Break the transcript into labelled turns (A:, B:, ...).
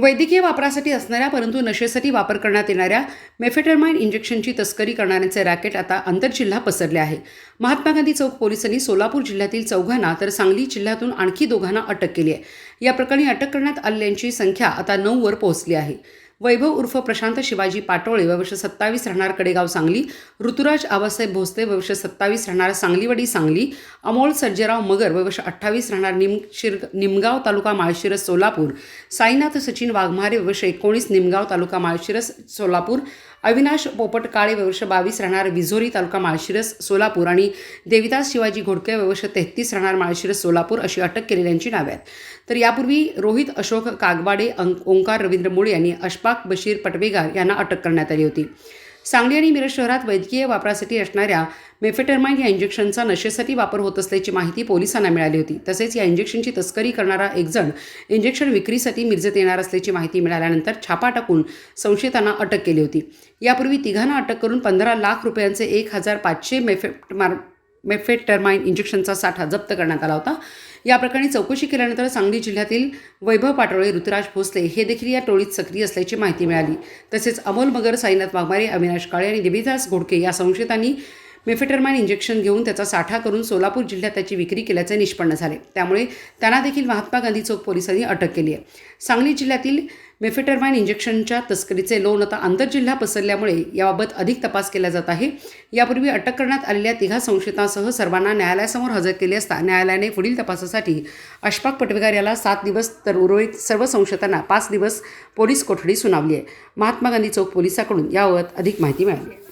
A: वैद्यकीय वापरासाठी असणाऱ्या परंतु नशेसाठी वापर करण्यात येणाऱ्या मेफेटरमाइन इंजेक्शनची तस्करी करणाऱ्यांचे रॅकेट आता आंतरजिल्हा पसरले आहे. महात्मा गांधी चौक पोलिसांनी सोलापूर जिल्ह्यातील चौघांना तर सांगली जिल्ह्यातून आणखी दोघांना अटक केली आहे. या प्रकरणी अटक करण्यात आलेल्यांची संख्या आता नऊवर पोहोचली आहे. वैभव उर्फ प्रशांत शिवाजी पाटोळे वर्ष सत्तावीस राहणार कडेगाव सांगली. ऋतुराज आबासाहेब भोसले वर्ष सत्तावीस राहणार सांगलीवडी सांगली. अमोल सर्जेराव मगर वर्ष अठ्ठावीस राहणार निमशिर निमगाव तालुका माळशिरस सोलापूर. साईनाथ सचिन वाघमारे वर्ष एकोणीस निमगाव तालुका माळशिरस सोलापूर. अविनाश पोपट काळे वर्ष बावीस राहणार विझोरी तालुका माळशिरस सोलापूर. आणि देविदास शिवाजी घोडके वर्ष तेहतीस राहणार माळशिरस सोलापूर अशी अटक केलेल्यांची नावे आहेत. तर यापूर्वी रोहित अशोक कागबाडे अंक ओंकार रवींद्र मुळे यांनी इश्फाक बशीर पटवेगार यांना अटक करण्यात आली होती. सांगली आणि मिरज शहरात वैद्यकीय वापरासाठी असणाऱ्या मेफेटरमाइन या इंजेक्शनचा नशेसाठी वापर होत असल्याची माहिती पोलिसांना मिळाली होती. तसेच या इंजेक्शनची तस्करी करणारा एक जण इंजेक्शन विक्रीसाठी मिरजेत येणार असल्याची माहिती मिळाल्यानंतर छापा टाकून संशयितांना अटक केली होती. यापूर्वी तिघांना अटक करून पंधरा लाख रुपयांचे एक हजार पाचशे मेफेट मार मेफेटरमाइन इंजेक्शनचा साठा जप्त करण्यात आला होता. या प्रकरणी चौकशी केल्यानंतर सांगली जिल्ह्यातील वैभव पाटोळे ऋतुराज भोसले हे देखील या टोळीत सक्रिय असल्याची माहिती मिळाली. तसेच अमोल मगर साईनाथ वाघमारे अविनाश काळे आणि देवीदास घोडके या संशयितांनी मेफेटरमाइन इंजेक्शन घेऊन त्याचा साठा करून सोलापूर जिल्ह्यात त्याची विक्री केल्याचे निष्पन्न झाले. त्यामुळे त्यांना देखील महात्मा गांधी चौक पोलिसांनी अटक केली आहे. सांगली जिल्ह्यातील मेफेटरमाइन इंजेक्शनच्या तस्करीचे लोन आता आंतरजिल्हा पसरल्यामुळे याबाबत अधिक तपास केला जात आहे. यापूर्वी अटक करण्यात आलेल्या तिघा संशयितांसह सर्वांना न्यायालयासमोर हजर केले असता न्यायालयाने पुढील तपासासाठी अशफाक पटवेगार याला सात दिवस तर उर्वरित सर्व संशयितांना पाच दिवस पोलीस कोठडी सुनावली आहे. महात्मा गांधी चौक पोलिसाकडून याबाबत अधिक माहिती मिळाली आहे.